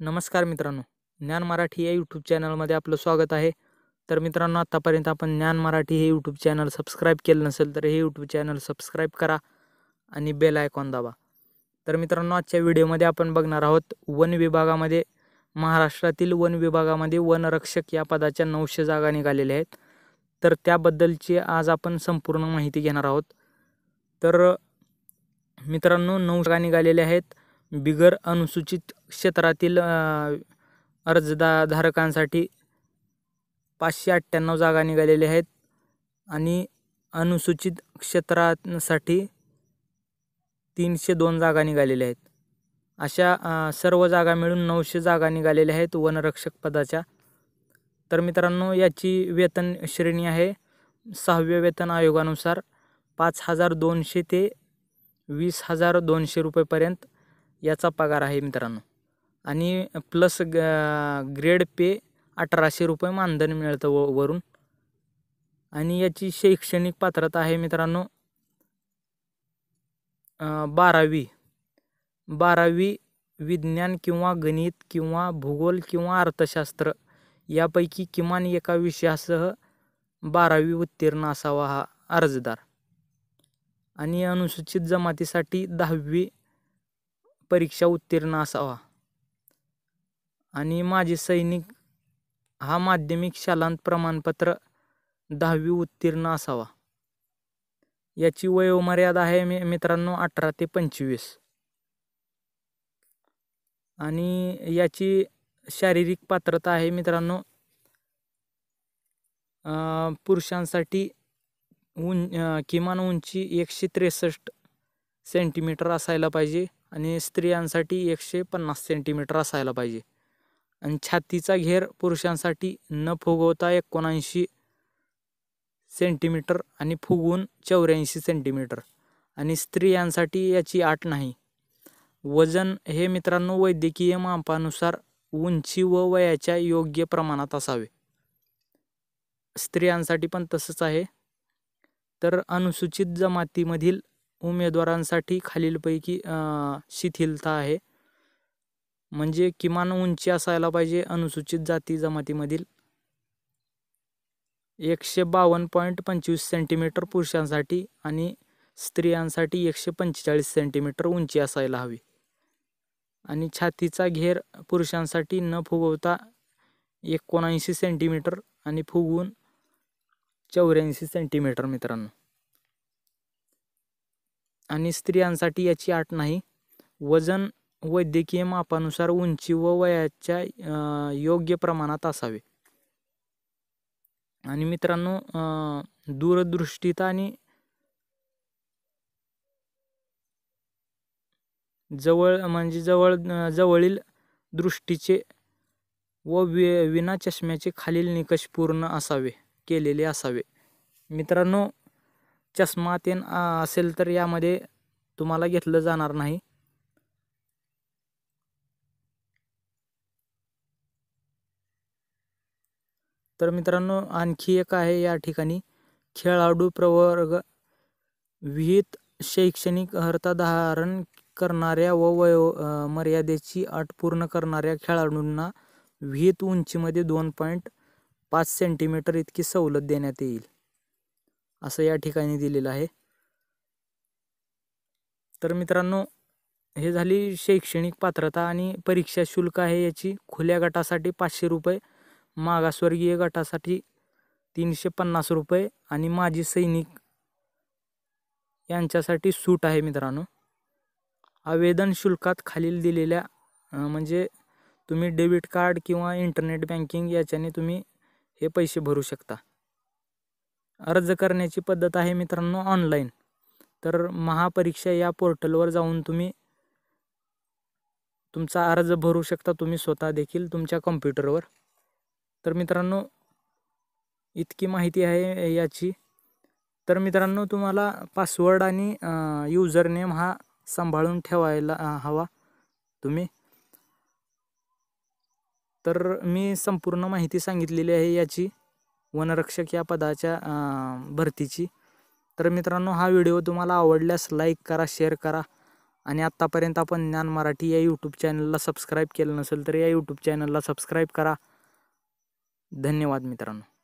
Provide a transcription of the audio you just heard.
नमस्कार मित्रांनो ज्ञान मराठी या यूट्यूब चॅनलमध्ये आपलं स्वागत आहे. तर मित्रांनो आत्तापर्यंत आपण ज्ञान मराठी हे यूट्यूब चॅनल सबस्क्राईब केलं नसेल तर हे यूट्यूब चॅनल सबस्क्राईब करा आणि बेल आयकॉन दाबा. तर मित्रांनो आजच्या व्हिडिओमध्ये आपण बघणार आहोत वन विभागामध्ये महाराष्ट्रातील वन विभागामध्ये वनरक्षक या पदाच्या नऊशे जागा निघालेल्या आहेत. तर त्याबद्दलची आज आपण संपूर्ण माहिती घेणार आहोत. तर मित्रांनो नऊ जागा निघालेल्या आहेत. बिगर अनुसूचित क्षेत्रातील अर्जदा धारकांसाठी पाचशे अठ्ठ्याण्णव जागा निघालेल्या आहेत आणि अनुसूचित क्षेत्रासाठी तीनशे दोन जागा निघालेल्या आहेत. अशा सर्व जागा मिळून नऊशे जागा निघालेल्या आहेत वनरक्षक पदाच्या. तर मित्रांनो याची वेतन श्रेणी आहे. सहाव्या वेतन आयोगानुसार पाच हजार दोनशे ते वीस हजार दोनशे रुपयेपर्यंत याचा पगार आहे मित्रांनो. आणि प्लस ग ग्रेड पे अठराशे रुपये मानधन मिळतं व वरून. आणि याची शैक्षणिक पात्रता आहे मित्रांनो बारावी. बारावी विज्ञान किंवा गणित किंवा भूगोल किंवा अर्थशास्त्र यापैकी किमान एका विषयासह बारावी उत्तीर्ण असावा हा अर्जदार. आणि अनुसूचित जमातीसाठी दहावी परीक्षा उत्तीर्ण असावा. आणि माजी सैनिक हा माध्यमिक शालांत प्रमाणपत्र दहावी उत्तीर्ण असावा. याची वयोमर्यादा आहे मी मित्रांनो अठरा ते पंचवीस. आणि याची शारीरिक पात्रता आहे मित्रांनो पुरुषांसाठी उं किमान उंची एकशे त्रेसष्ट सेंटीमीटर असायला पाहिजे. आणि स्त्रियांसाठी एकशे पन्नास सेंटीमीटर असायला पाहिजे. आणि छातीचा घेर पुरुषांसाठी न फुगवता एकोणऐंशी सेंटीमीटर आणि फुगवून चौऱ्याऐंशी सेंटीमीटर आणि स्त्रियांसाठी याची आठ नाही. वजन हे मित्रांनो वैद्यकीय मापानुसार उंची व वयाच्या योग्य प्रमाणात असावे. स्त्रियांसाठी पण तसंच आहे. तर अनुसूचित जमातीमधील उमेदवारांसाठी खालीलपैकी शिथिलता आहे. म्हणजे किमान उंची असायला पाहिजे अनुसूचित जाती जमातीमधील. एकशे बावन्न पॉईंट पंचवीस सेंटीमीटर पुरुषांसाठी आणि स्त्रियांसाठी एकशे पंचेचाळीस सेंटीमीटर उंची असायला हवी. आणि छातीचा घेर पुरुषांसाठी न फुगवता एकोणऐंशी सेंटीमीटर आणि फुगवून चौऱ्याऐंशी सेंटीमीटर मित्रांनो. आणि स्त्रियांसाठी याची आट नाही. वजन वैद्यकीय मापानुसार उंची व वयाच्या योग्य प्रमाणात असावे. आणि मित्रांनो दूरदृष्टीता आणि जवळ म्हणजे जवळ जवळील दृष्टीचे व वि विना चष्म्याचे खालील निकष पूर्ण असावे केलेले असावे. मित्रांनो चष्मा तेन असेल तर यामध्ये तुम्हाला घेतलं जाणार नाही. तर मित्रांनो आणखी एक आहे या ठिकाणी. खेळाडू प्रवर्ग विहित शैक्षणिक अर्हता धारण करणाऱ्या व वयो मर्यादेची अट पूर्ण करणाऱ्या खेळाडूंना विहित उंचीमध्ये दोन पॉईंट पाच सेंटीमीटर इतकी सवलत देण्यात येईल. असं या ठिकाणी दिलेलं आहे. तर मित्रांनो हे झाली शैक्षणिक पात्रता आणि परीक्षा शुल्क आहे याची. खुल्या गटासाठी पाचशे रुपये मागासवर्गीय गटासाठी तीनशे पन्नास रुपये आणि माजी सैनिक यांच्यासाठी सूट आहे मित्रांनो. आवेदन शुल्कात खालील दिलेल्या म्हणजे तुम्ही डेबिट कार्ड किंवा इंटरनेट बँकिंग याच्याने तुम्ही हे पैसे भरू शकता. अर्ज करण्याची पद्धत आहे मित्रांनो ऑनलाईन तर महापरीक्षा या पोर्टलवर जाऊन तुम्ही तुमचा अर्ज भरू शकता तुम्ही स्वतः देखील तुमच्या कम्प्युटरवर तर मित्रांनो इतकी माहिती आहे याची. तर मित्रांनो तुम्हाला पासवर्ड आणि युजर नेम हा सांभाळून ठेवायला हवा तुम्ही. तर मी संपूर्ण माहिती सांगितलेली आहे याची. वनरक्षक या पदाच्या भरतीची. तर मित्रांनो हा व्हिडिओ तुम्हाला आवडल्यास लाईक करा शेअर करा. आणि आत्तापर्यंत आपण ज्ञान मराठी या यूट्यूब चॅनलला सबस्क्राईब केलं नसेल तर या यूट्यूब चॅनलला सबस्क्राईब करा. धन्यवाद मित्रांनो.